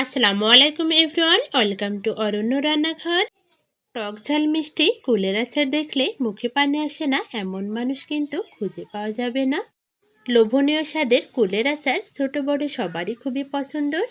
আসসালামু আলাইকুম everyone welcome to অরণ্য রান্নাঘর টক ঝাল মিষ্টি কুলের আচার দেখলে মুখে পানি আসে না এমন মানুষ কিন্তু খুঁজে পাওয়া যাবে না লোভনীয় স্বাদের কুলের আচার ছোট বড় সবারই খুবই পছন্দর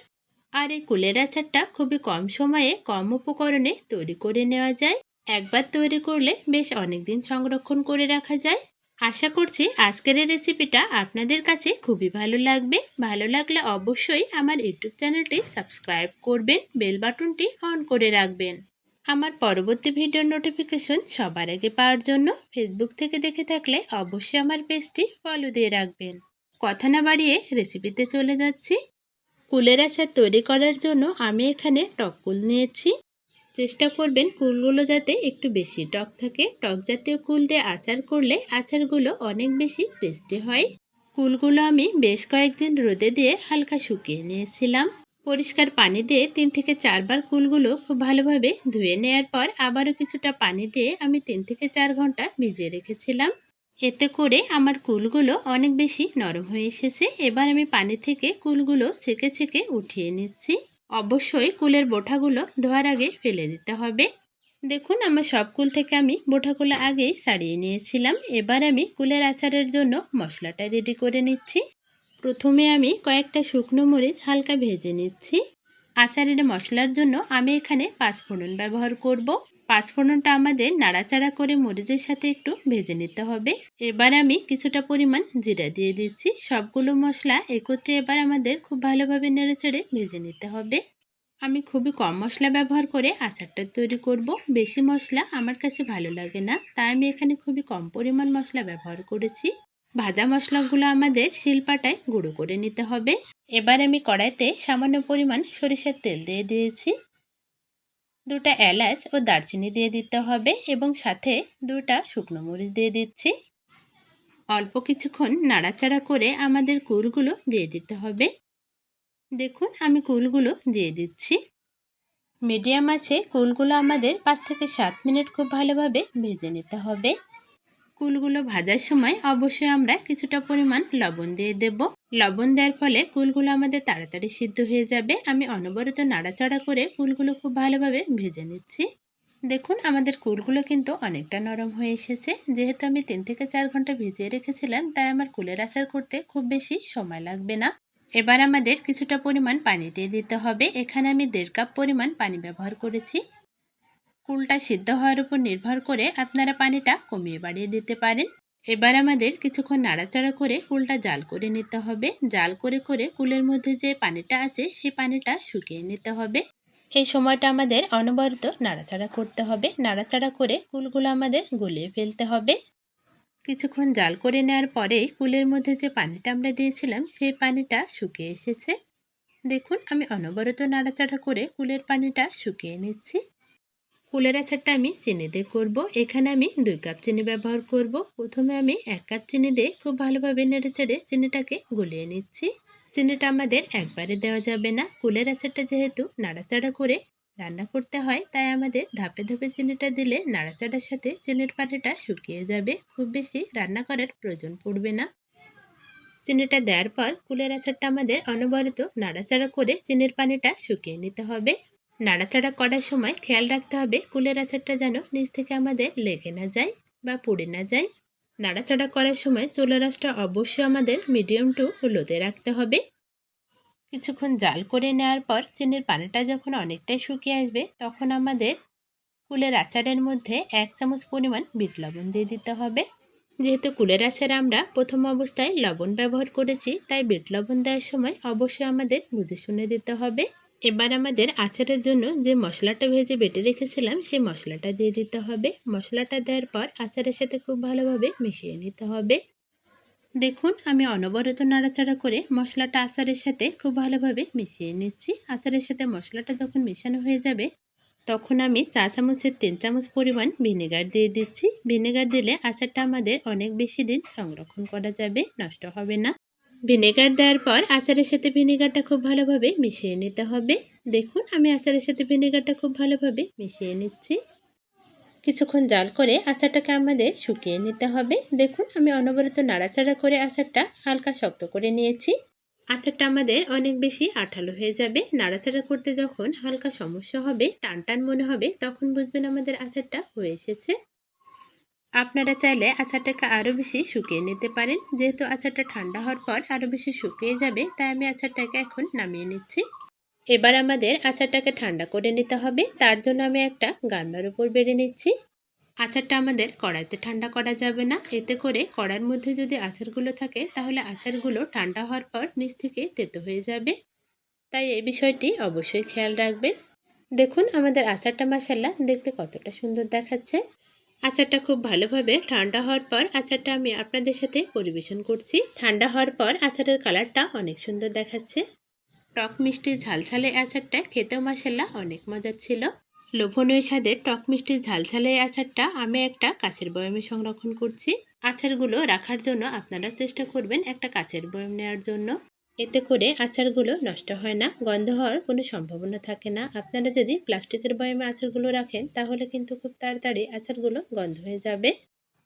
আর এই কুলের আচারটা খুবই কম সময়ে কম উপকরণে তৈরি করে নেওয়া যায় একবার তৈরি করলে বেশ অনেক দিন সংরক্ষণ করে রাখা যায় আশা করছি আজকের এই রেসিপিটা আপনাদের কাছে খুবই ভালো লাগবে। ভালো লাগলে অবশ্যই আমার ইউটিউব চ্যানেলটি সাবস্ক্রাইব করবেন, বেল বাটনটি অন করে রাখবেন। আমার পরবর্তী ভিডিওর নোটিফিকেশন সবার আগে পাওয়ার জন্য ফেসবুক থেকে দেখে থাকলে অবশ্যই আমার পেজটি ফলো দিয়ে রাখবেন। কথা না বাড়িয়ে রেসিপিতে চলে যাচ্ছি। কুলের আচার তৈরি করার জন্য আমি এখানে টক কুল নিয়েছি। চেষ্টা করবেন কুলগুলো যাতে একটু বেশি টক থাকে। টক জাতীয় কুল দিয়ে আচার করলে আচারগুলো অনেক বেশি টেস্টি হয়। কুলগুলো আমি বেশ কয়েকদিন রোদে দিয়ে হালকা শুকিয়ে নিয়েছিলাম। পরিষ্কার পানি দিয়ে তিন থেকে চারবার কুলগুলো খুব ভালোভাবে ধুয়ে নেওয়ার পর আবারও কিছুটা পানি দিয়ে আমি তিন থেকে চার ঘণ্টা ভিজিয়ে রেখেছিলাম। এতে করে আমার কুলগুলো অনেক বেশি নরম হয়ে এসেছে। এবার আমি পানি থেকে কুলগুলো ছেঁকে ছেঁকে উঠিয়ে নিচ্ছি। অবশ্যই কুলের বোঠাগুলো ধোয়ার আগে ফেলে দিতে হবে। দেখুন, আমার সব কুল থেকে আমি বোঠাগুলো আগেই সারিয়ে নিয়েছিলাম। এবার আমি কুলের আচারের জন্য মশলাটা রেডি করে নিচ্ছি। প্রথমে আমি কয়েকটা শুকনো মরিচ হালকা ভেজে নিচ্ছি। আচারের মশলার জন্য আমি এখানে পাঁচফোড়ন ব্যবহার করব। পাঁচফোড়নটা আমাদের নাড়াচাড়া করে মরিচের সাথে একটু ভেজে নিতে হবে। এবার আমি কিছুটা পরিমাণ জিরা দিয়ে দিচ্ছি। সবগুলো মশলা একত্রে এবার আমাদের খুব ভালোভাবে নেড়েচেড়ে ভেজে নিতে হবে। আমি খুবই কম মশলা ব্যবহার করে আচারটা তৈরি করব। বেশি মশলা আমার কাছে ভালো লাগে না, তাই আমি এখানে খুবই কম পরিমাণ মশলা ব্যবহার করেছি। ভাজা মশলাগুলো আমাদের শিলপাটায় গুঁড়ো করে নিতে হবে। এবার আমি কড়াইতে সামান্য পরিমাণ সরিষার তেল দিয়ে দিয়েছি। দুটা এলাচ ও দারচিনি দিয়ে দিতে হবে এবং সাথে দুটা শুকনো মরিচ দিয়ে দিচ্ছি। অল্প কিছুক্ষণ নাড়াচাড়া করে আমাদের কুলগুলো দিয়ে দিতে হবে। দেখুন, আমি কুলগুলো দিয়ে দিচ্ছি। মিডিয়াম আছে, কুলগুলো আমাদের পাঁচ থেকে সাত মিনিট খুব ভালোভাবে ভেজে নিতে হবে। কুলগুলো ভাজার সময় অবশ্যই আমরা কিছুটা পরিমাণ লবণ দিয়ে দেব। লবণ দেওয়ার ফলে কুলগুলো আমাদের তাড়াতাড়ি সিদ্ধ হয়ে যাবে। আমি অনবরত নাড়াচাড়া করে কুলগুলো খুব ভালোভাবে ভেজে নিচ্ছি। দেখুন, আমাদের কুলগুলো কিন্তু অনেকটা নরম হয়ে এসেছে। যেহেতু আমি তিন থেকে চার ঘণ্টা ভিজিয়ে রেখেছিলাম, তাই আমার কুলের আচার করতে খুব বেশি সময় লাগবে না। এবার আমাদের কিছুটা পরিমাণ পানি দিয়ে দিতে হবে। এখানে আমি দেড় কাপ পরিমাণ পানি ব্যবহার করেছি। কুলটা সিদ্ধ হওয়ার উপর নির্ভর করে আপনারা পানিটা কমিয়ে বাড়িয়ে দিতে পারেন। এবার আমাদের কিছুক্ষণ নাড়াচাড়া করে কুলটা জাল করে নিতে হবে। জাল করে করে কুলের মধ্যে যে পানিটা আছে সেই পানিটা শুকিয়ে নিতে হবে। এই সময়টা আমাদের অনবরত নাড়াচাড়া করতে হবে। নাড়াচাড়া করে কুলগুলো আমাদের গলিয়ে ফেলতে হবে। কিছুক্ষণ জাল করে নেওয়ার পরেই কুলের মধ্যে যে পানিটা আমরা দিয়েছিলাম, সেই পানিটা শুকিয়ে এসেছে। দেখুন, আমি অনবরত নাড়াচাড়া করে কুলের পানিটা শুকিয়ে নিচ্ছি। কুলের আচারটা আমি চিনি দিয়ে করব। এখানে আমি দুই কাপ চিনি ব্যবহার করব। প্রথমে আমি এক কাপ চিনি দিয়ে খুব ভালোভাবে নেড়ে চেড়ে চিনিটাকে গলিয়ে নিচ্ছি। চিনিটা আমাদের একবারে দেওয়া যাবে না। কুলের আচারটা যেহেতু নাড়াচাড়া করে রান্না করতে হয়, তাই আমাদের ধাপে ধাপে চিনিটা দিলে নাড়াচাড়ার সাথে চিনির পানিটা শুকিয়ে যাবে। খুব বেশি রান্না করার প্রয়োজন পড়বে না। চিনিটা দেওয়ার পর কুলের আচারটা আমাদের অনবরত নাড়াচাড়া করে চিনির পানিটা শুকিয়ে নিতে হবে। নাড়াচাড়া করার সময় খেয়াল রাখতে হবে কুলের আচারটা যেন নিচ থেকে আমাদের লেগে না যায় বা পুড়ে না যায়। নাড়াচাড়া করার সময় চুলার আঁচটা অবশ্যই আমাদের মিডিয়াম টু লোতে রাখতে হবে। কিছুক্ষণ জাল করে নেওয়ার পর চিনির পানিটা যখন অনেকটাই শুকিয়ে আসবে, তখন আমাদের কুলের আচারের মধ্যে এক চামচ পরিমাণ বিট লবণ দিয়ে দিতে হবে। যেহেতু কুলের আচারে আমরা প্রথম অবস্থায় লবণ ব্যবহার করেছি, তাই বিট লবণ দেওয়ার সময় অবশ্যই আমাদের বুঝে শুনে দিতে হবে। এবার আমাদের আচারের জন্য যে মশলাটা ভেজে বেটে রেখেছিলাম, সেই মশলাটা দিয়ে দিতে হবে। মশলাটা দেওয়ার পর আচারের সাথে খুব ভালোভাবে মিশিয়ে নিতে হবে। দেখুন, আমি অনবরত নাড়াচাড়া করে মশলাটা আচারের সাথে খুব ভালোভাবে মিশিয়ে নিচ্ছি। আচারের সাথে মশলাটা যখন মেশানো হয়ে যাবে, তখন আমি চা চামচের তিন চামচ পরিমাণ ভিনেগার দিয়ে দিচ্ছি। ভিনেগার দিলে আচারটা আমাদের অনেক বেশি দিন সংরক্ষণ করা যাবে, নষ্ট হবে না। ভিনেগার দেওয়ার পর আচারের সাথে ভিনেগারটা খুব ভালোভাবে মিশিয়ে নিতে হবে। দেখুন, আমি আচারের সাথে ভিনেগারটা খুব ভালোভাবে মিশিয়ে নিচ্ছি। কিছুক্ষণ জাল করে আচারটাকে আমাদের শুকিয়ে নিতে হবে। দেখুন, আমি অনবরত নাড়াচাড়া করে আচারটা হালকা শক্ত করে নিয়েছি। আচারটা আমাদের অনেক বেশি আঠালো হয়ে যাবে। নাড়াচাড়া করতে যখন হালকা সমস্যা হবে টান টান মনে হবে, তখন বুঝবেন আমাদের আচারটা হয়ে এসেছে। আপনারা চাইলে আচারটাকে আরও বেশি শুকিয়ে নিতে পারেন। যেহেতু আচারটা ঠান্ডা হওয়ার পর আরও বেশি শুকিয়ে যাবে, তাই আমি আচারটাকে এখন নামিয়ে নিচ্ছি। এবার আমাদের আচারটাকে ঠান্ডা করে নিতে হবে। তার জন্য আমি একটা গামলার উপর বেড়ে নিচ্ছি। আচারটা আমাদের কড়াইতে ঠান্ডা করা যাবে না। এতে করে কড়ার মধ্যে যদি আচারগুলো থাকে, তাহলে আচারগুলো ঠান্ডা হওয়ার পর নিচ থেকে তেতো হয়ে যাবে। তাই এই বিষয়টি অবশ্যই খেয়াল রাখবেন। দেখুন, আমাদের আচারটা মাসাল্লা দেখতে কতটা সুন্দর দেখাচ্ছে। আচারটা খুব ভালোভাবে ঠান্ডা হওয়ার পর আচারটা আমি আপনাদের সাথে পরিবেশন করছি। ঠান্ডা হওয়ার পর আচারের কালারটা অনেক সুন্দর দেখাচ্ছে। টক মিষ্টি ঝালঝালে আচারটা খেতেও মাসাল্লা অনেক মজার ছিল। লোভনীয় স্বাদের টক মিষ্টি ঝালঝালে আচারটা আমি একটা কাছের বয়ামে সংরক্ষণ করছি। আচারগুলো রাখার জন্য আপনারা চেষ্টা করবেন একটা কাছের বয়াম নেওয়ার জন্য। এতে করে আচারগুলো নষ্ট হয় না, গন্ধ হওয়ার কোনো সম্ভাবনা থাকে না। আপনারা যদি প্লাস্টিকের বয়ামে আচারগুলো রাখেন, তাহলে কিন্তু খুব তাড়াতাড়ি আচারগুলো গন্ধ হয়ে যাবে।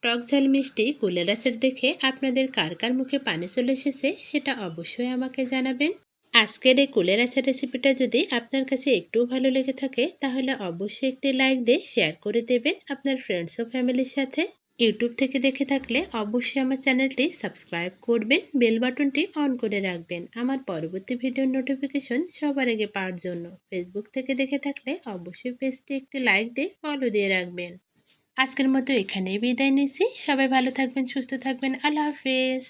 টক ঝাল মিষ্টি, কুলের আচার দেখে আপনাদের কার কার মুখে পানি চলে এসেছে, সেটা অবশ্যই আমাকে জানাবেন। আজকের এই কুলের আচার রেসিপিটা যদি আপনার কাছে একটুও ভালো লেগে থাকে, তাহলে অবশ্যই একটি লাইক দিয়ে শেয়ার করে দেবেন আপনার ফ্রেন্ডস ও ফ্যামিলির সাথে। ইউটিউব থেকে দেখে থাকলে অবশ্যই আমার চ্যানেলটি সাবস্ক্রাইব করবেন, বেল বাটনটি অন করে রাখবেন। আমার পরবর্তী ভিডিওর নোটিফিকেশন সবার আগে পাওয়ার জন্য। ফেসবুক থেকে দেখে থাকলে অবশ্যই পেজটি একটি লাইক দিয়ে ফলো দিয়ে রাখবেন। আজকের মতো এখানেই বিদায় নিচ্ছি। সবাই ভালো থাকবেন, সুস্থ থাকবেন। আল্লাহ হাফেজ।